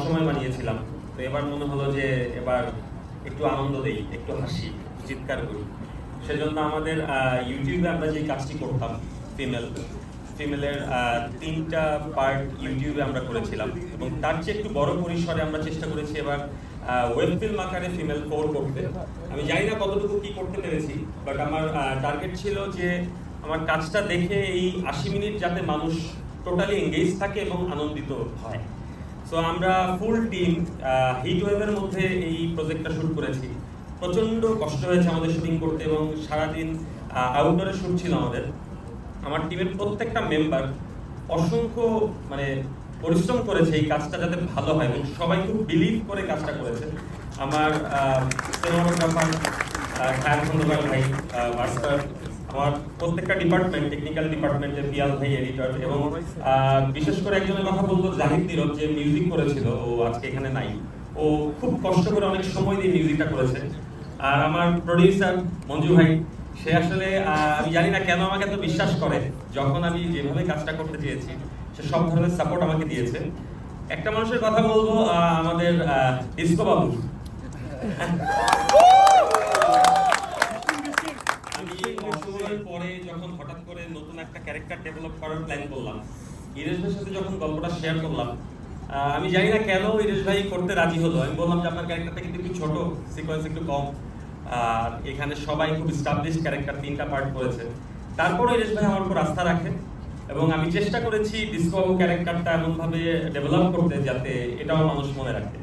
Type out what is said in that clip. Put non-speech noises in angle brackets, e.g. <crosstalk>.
অসময় বানিয়েছিলাম। তো এবার মনে হলো যে এবার একটু আনন্দ দেই, একটু হাসি, চিৎকার করি। সেজন্য আমাদের ইউটিউবে আমরা যে কাজটি করতাম ফিমেল ফিমেলের তিনটা পার্ট ইউটিউবে আমরা করেছিলাম। এবং তার চেয়ে একটু বড় পরিসরে আমরা চেষ্টা করেছি এবার ওয়েব ফিল্ম আকারে ফিমেল ফোর করতে। আমি জানি না কতটুকু কি করতে পেরেছি বাট আমার টার্গেট ছিল যে আমার কাজটা দেখে এই আশি মিনিট যাতে মানুষ টোটালি এঙ্গেজ থাকে এবং আনন্দিত হয়। সো আমরা ফুল টিম হিট ওয়েভের মধ্যে এই প্রজেক্টটা শুট করেছি। প্রচণ্ড কষ্ট হয়েছে আমাদের শুটিং করতে এবং সারাদিন আউটডোরে শুট ছিল আমাদের। আমার টিমের প্রত্যেকটা মেম্বার অসংখ্য মানে পরিশ্রম করেছে এই কাজটা যাতে ভালো হয় এবং সবাই খুব বিলিভ করে কাজটা করেছে। আমার সিনেমাটোগ্রাফার খায়ার খন্দকার ভাই মাস্টার আমার প্রত্যেকটা ডিপার্টমেন্ট টেকনিক্যাল ডিপার্টমেন্টে পিয়াল ভাই এডিটর এবং বিশেষ করে একজনের কথা বলব জাহিদ নীরব যে মিউজিক করেছিল ও আজকে এখানে নাই। ও খুব কষ্ট করে অনেক সময় দিয়ে মিউজিকটা করেছে। আর আমার প্রডিউসার মঞ্জু ভাই সে আসলে আমি জানি না কেন আমাকে এত বিশ্বাস করে যখন আমি যেভাবে কাজটা করতে চেয়েছি সে সব ধরনের সাপোর্ট আমাকে দিয়েছে। একটা মানুষের কথা বলব আমাদের ডিস্কো বাবু। <laughs> <laughs> পরে যখন হঠাৎ করে নতুন একটা ক্যারেক্টার ডেভেলপ করার প্ল্যান করলাম ইরেশ ভাইয়ের সাথে যখন গল্পটা শেয়ার করলাম আমি জানি না কেন ইরেশ ভাই করতে রাজি হলো। আমি বললাম যে, আপনার ক্যারেক্টারটা কিন্তু একটু ছোট সিকোয়েন্স একটু কম। আর এখানে সবাই খুব স্টাবলিশ ক্যারেক্টার তিনটা পার্ট করেছে। তারপরে ইরেশ ভাই আমার উপর আস্থা রাখে এবং আমি চেষ্টা করেছি ডিসকো ক্যারেক্টারটা এমনভাবে ডেভেলপ করতে যাতে এটাও মানুষ মনে রাখে।